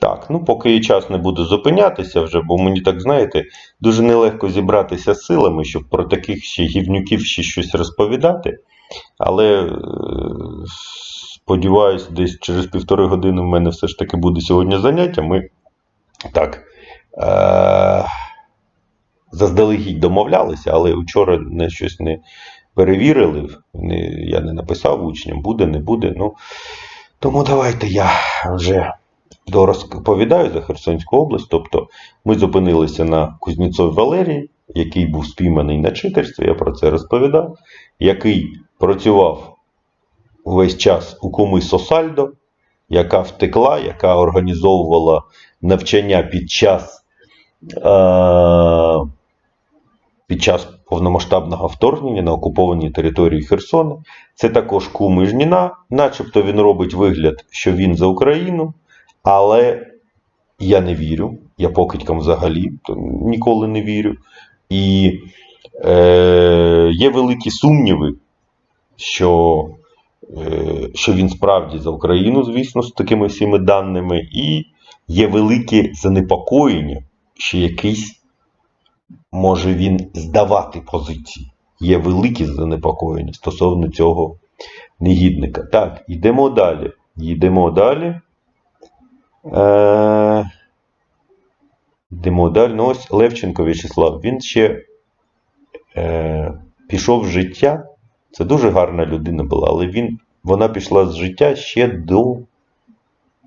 Так, ну поки є час не буду зупинятися вже, бо мені так знаєте, дуже нелегко зібратися з силами, щоб про таких ще гівнюків ще щось розповідати. Але е, сподіваюсь, десь через півтори години в мене все ж таки буде сьогодні заняття. Ми так е- заздалегідь домовлялися, але вчора не щось не перевірили. Не, я не написав учням, буде, не буде. Ну, тому давайте я вже розповідаю за Херсонську область. Тобто ми зупинилися на Кузнєцові Валерії, який був спійманий на читерстві, я про це розповідав, який працював увесь час у куми Сосальдо, яка втекла, яка організовувала навчання під час, е- під час повномасштабного вторгнення на окупованій території Херсона. Це також куми Жніна, начебто він робить вигляд, що він за Україну. Але я не вірю. Я покидькам взагалі ніколи не вірю. І е, є великі сумніви, що, е, що він справді за Україну, звісно, з такими всіми даними, і є велике занепокоєння, що якийсь може він здавати позиції. Є великі занепокоєння стосовно цього негідника. Так, йдемо далі. Йдемо далі. Е, далі. Ну, ось Левченко В'ячеслав. Він ще е, пішов з життя. Це дуже гарна людина була, але він, вона пішла з життя ще до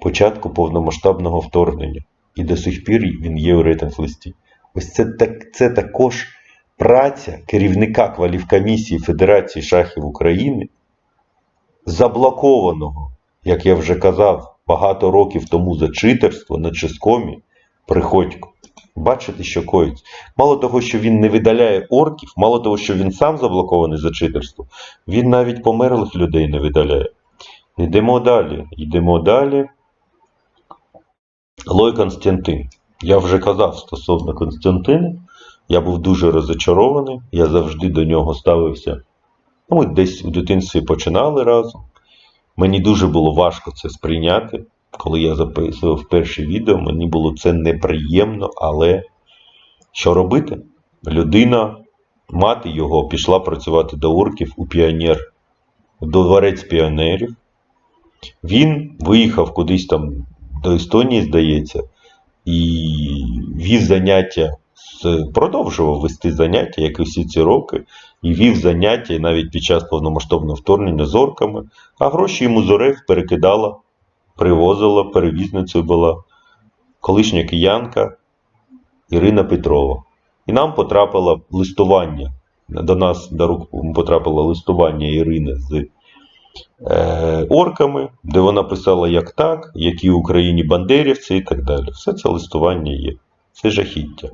початку повномасштабного вторгнення. І до сих пір він є у рейтинг-листі. Ось це, так, це також праця керівника кваліфкомісії Федерації шахів України, заблокованого, як я вже казав, багато років тому за читерство на ческомі Приходько. Бачите, що коїться. Мало того, що він не видаляє орків, мало того, що він сам заблокований за читерство, він навіть померлих людей не видаляє. Йдемо далі. Йдемо далі. Лой Константин. Я вже казав стосовно Константина. Я був дуже розочарований. Я завжди до нього ставився. Ну, Ми десь у дитинстві починали разом. Мені дуже було важко це сприйняти. Коли я записував перше відео, мені було це неприємно, але що робити? Людина, мати його, пішла працювати до орків у піонер, до дворець піонерів. Він виїхав кудись там до Естонії, здається, і вів заняття, продовжував вести заняття, як і всі ці роки, і вів заняття навіть під час повномасштабного вторгнення з орками, а гроші йому Зорев перекидала привозила, перевізницею була колишня киянка Ірина Петрова. І нам потрапило листування. До нас до рук потрапило листування Ірини з е, орками, де вона писала, як так, які в Україні бандерівці і так далі. Все це листування є. Це жахіття.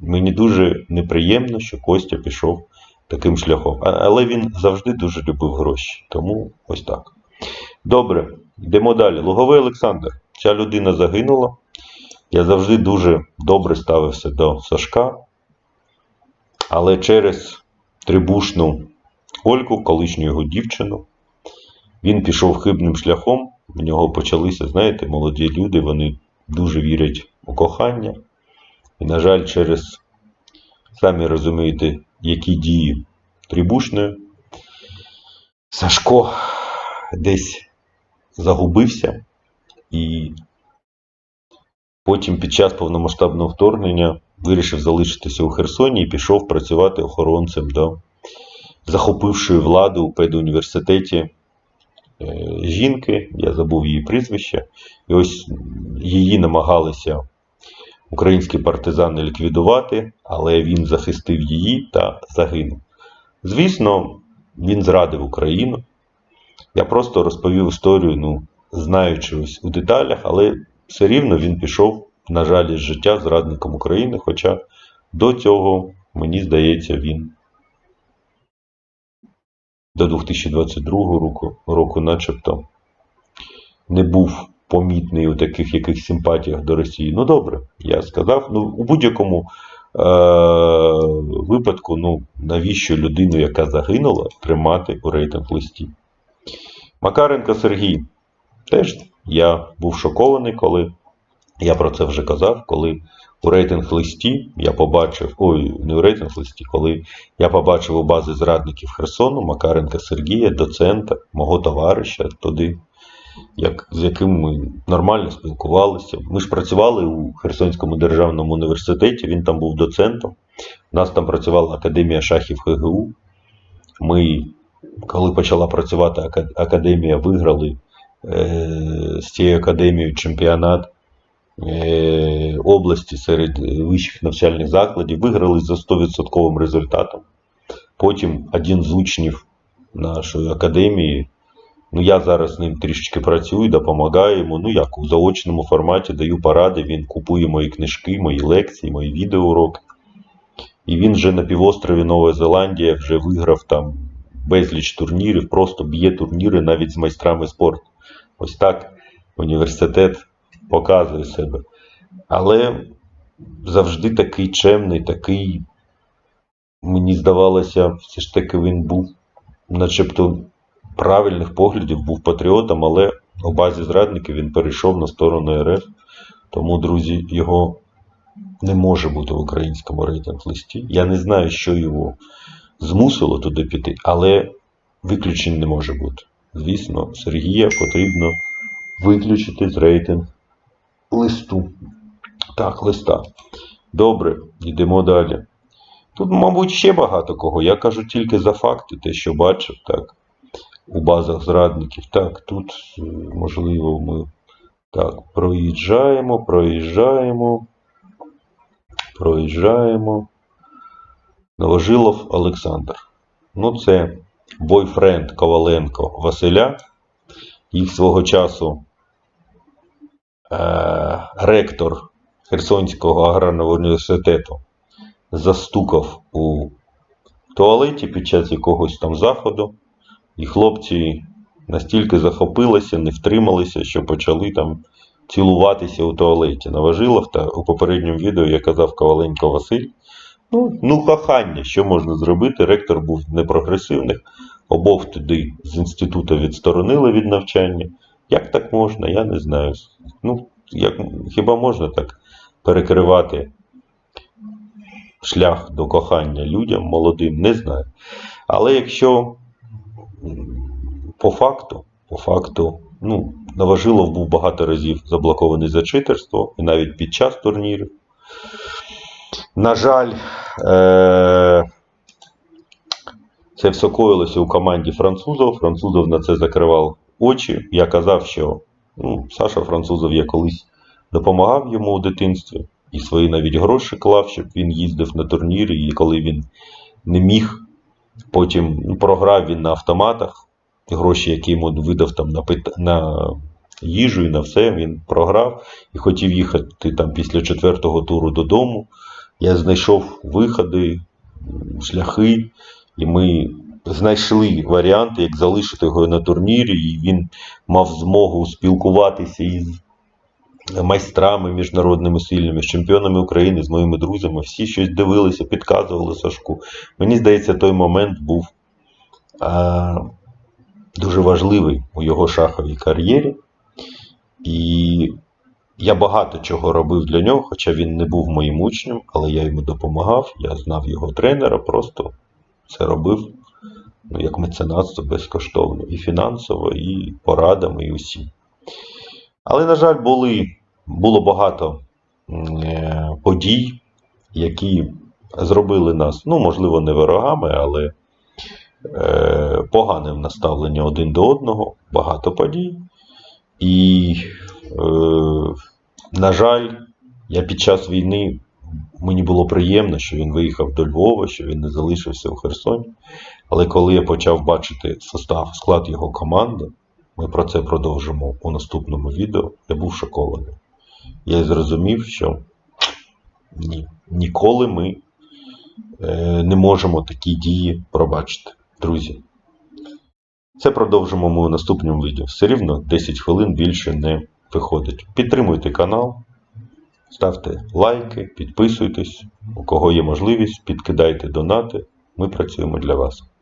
Мені дуже неприємно, що Костя пішов таким шляхом. Але він завжди дуже любив гроші. Тому ось так. Добре, йдемо далі. Луговий Олександр. Ця людина загинула. Я завжди дуже добре ставився до Сашка. Але через трибушну Ольку, колишню його дівчину, він пішов хибним шляхом. В нього почалися, знаєте, молоді люди, вони дуже вірять у кохання. І, на жаль, через, самі розумієте, які дії трибушної, Сашко десь загубився, і потім під час повномасштабного вторгнення вирішив залишитися у Херсоні і пішов працювати охоронцем до захопившої владу у педуніверситеті е, жінки, я забув її прізвище, і ось її намагалися українські партизани ліквідувати, але він захистив її та загинув. Звісно, він зрадив Україну. Я просто розповів історію, ну, знаючи ось у деталях, але все рівно він пішов, на жаль, із життя зрадником України. Хоча до цього, мені здається, він до 2022 року, року начебто не був помітний у таких яких симпатіях до Росії. Ну добре, я сказав. Ну, у будь-якому е- випадку, ну, навіщо людину, яка загинула, тримати у рейтинг листі? Макаренко Сергій. Теж я був шокований, коли Я про це вже казав, коли у рейтинг листі я побачив, ой, не у рейтинг листі, коли я побачив у бази зрадників Херсону Макаренка Сергія, доцента, мого товариша туди, як, з яким ми нормально спілкувалися. Ми ж працювали у Херсонському державному університеті, він там був доцентом. У нас там працювала Академія шахів ХГУ. Ми, коли почала працювати академія, виграли е, з цією академією чемпіонат е, області серед вищих навчальних закладів, виграли за 100% результатом. Потім один з учнів нашої академії, ну я зараз з ним трішечки працюю, допомагаю йому. Ну як у заочному форматі даю поради, він купує мої книжки, мої лекції, мої відеоуроки. І він вже на півострові Нова Зеландія вже виграв там безліч турнірів, просто б'є турніри навіть з майстрами спорту. Ось так університет показує себе. Але завжди такий чемний, такий, мені здавалося, все ж таки він був, начебто, правильних поглядів, був патріотом, але у базі зрадників він перейшов на сторону РФ. Тому, друзі, його не може бути в українському рейтинг листі. Я не знаю, що його змусило туди піти, але виключень не може бути. Звісно, Сергія потрібно виключити з рейтинг листу. Так, листа. Добре, йдемо далі. Тут, мабуть, ще багато кого. Я кажу тільки за факти, те, що бачив, так. У базах зрадників. Так, тут, е, можливо, ми так, проїжджаємо, проїжджаємо. Проїжджаємо. Новожилов Олександр. Ну, це бойфренд Коваленко Василя. Їх свого часу е, ректор Херсонського аграрного університету застукав у туалеті під час якогось там заходу, і хлопці настільки захопилися, не втрималися, що почали там цілуватися у туалеті. Новожилов та у попередньому відео я казав Коваленко Василь. Ну, ну, кохання, що можна зробити? Ректор був непрогресивних, обох туди з інституту відсторонили від навчання. Як так можна, я не знаю. Ну, як, хіба можна так перекривати шлях до кохання людям молодим, не знаю. Але якщо по факту, по факту, ну, Новожилов був багато разів заблокований за читерство, і навіть під час турнірів. На жаль, е- це все коїлося у команді французов. Французов на це закривав очі. Я казав, що ну, Саша Французов я колись допомагав йому у дитинстві і свої навіть гроші клав, щоб він їздив на турніри, і коли він не міг, потім програв він на автоматах. Гроші, які йому видав там на, пит- на їжу і на все, він програв і хотів їхати там після четвертого туру додому. Я знайшов виходи, шляхи, і ми знайшли варіанти, як залишити його на турнірі, і він мав змогу спілкуватися із майстрами міжнародними сильними, з чемпіонами України, з моїми друзями. Всі щось дивилися, підказували Сашку. Мені здається, той момент був а, дуже важливий у його шаховій кар'єрі. І я багато чого робив для нього, хоча він не був моїм учнем, але я йому допомагав, я знав його тренера, просто це робив ну, як меценатство безкоштовно, і фінансово, і порадами, і усім. Але, на жаль, були, було багато е, подій, які зробили нас, ну, можливо, не ворогами, але е, поганим наставленням один до одного, багато подій. І, е, на жаль, я під час війни мені було приємно, що він виїхав до Львова, що він не залишився у Херсоні. Але коли я почав бачити состав, склад його команди, ми про це продовжимо у наступному відео, я був шокований. Я зрозумів, що ні, ніколи ми е, не можемо такі дії пробачити. Друзі, це продовжимо ми у наступному відео. Все рівно 10 хвилин більше не виходить. Підтримуйте канал, ставте лайки, підписуйтесь. У кого є можливість, підкидайте донати. Ми працюємо для вас.